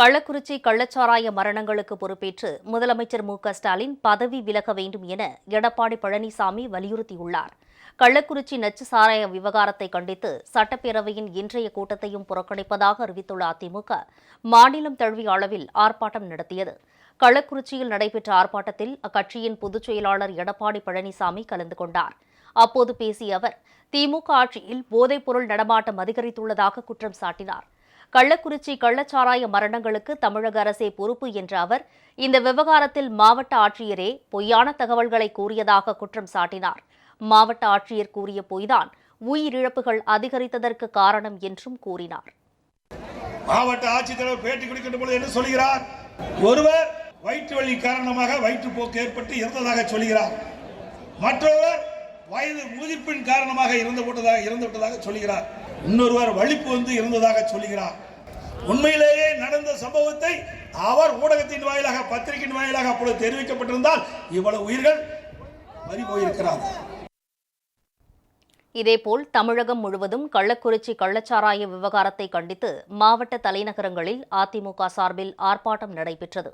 கள்ளக்குறிச்சி கள்ளச்சாராய மரணங்களுக்கு பொறுப்பேற்று முதலமைச்சர் மு க ஸ்டாலின் பதவி விலக வேண்டும் என எடப்பாடி பழனிசாமி வலியுறுத்தியுள்ளார். கள்ளக்குறிச்சி நச்சு சாராய விவகாரத்தை கண்டித்து சட்டப்பேரவையின் இன்றைய கூட்டத்தையும் புறக்கணிப்பதாக அறிவித்துள்ள அதிமுக மாநிலம் தழுவிய அளவில் ஆர்ப்பாட்டம் நடத்தியது. கள்ளக்குறிச்சியில் நடைபெற்ற ஆர்ப்பாட்டத்தில் அக்கட்சியின் பொதுச் செயலாளர் எடப்பாடி பழனிசாமி கலந்து கொண்டார். அப்போது பேசிய அவர் திமுக ஆட்சியில் போதைப்பொருள் நடமாட்டம் அதிகரித்துள்ளதாக குற்றம் சாட்டினார். கள்ளக்குறிச்சி கள்ளச்சாராய மரணங்களுக்கு தமிழக அரசே பொறுப்பு என்ற அவர் இந்த விவகாரத்தில் மாவட்ட ஆட்சியரே பொய்யான தகவல்களை கூறியதாக குற்றம் சாட்டினார். மாவட்ட ஆட்சியர் கூறிய பொய்தான் உயிரிழப்புகள் அதிகரித்ததற்கு காரணம் என்றும் கூறினார். மாவட்ட ஆட்சித்தலைவர் பேட்டி கொடுக்கின்ற பொழுது என்ன சொல்கிறார்? ஒருவர் வயிற்று வலி காரணமாக வயிற்றுப்போக்கு ஏற்பட்டு இறந்ததாக சொல்கிறார். மற்றொருவர் வயது முதிர்ப்பின் காரணமாக இறந்து போட்டதாக இறந்து விட்டதாக சொல்கிறார். இன்னொருவர் வலிப்பு வந்து இருந்ததாக சொல்கிறார். உண்மையிலேயே நடந்த சம்பவத்தை அவர் ஊடகத்தின் வாயிலாக பத்திரிகையின் வாயிலாக அப்பொழுது தெரிவிக்கப்பட்டிருந்தால் இவ்வளவு உயிர்கள் பறி போயிருக்கிறார்கள். இதேபோல் தமிழகம் முழுவதும் கள்ளக்குறிச்சி கள்ளச்சாராய விவகாரத்தை கண்டித்து மாவட்ட தலைநகரங்களில் அதிமுக சார்பில் ஆர்ப்பாட்டம் நடைபெற்றது.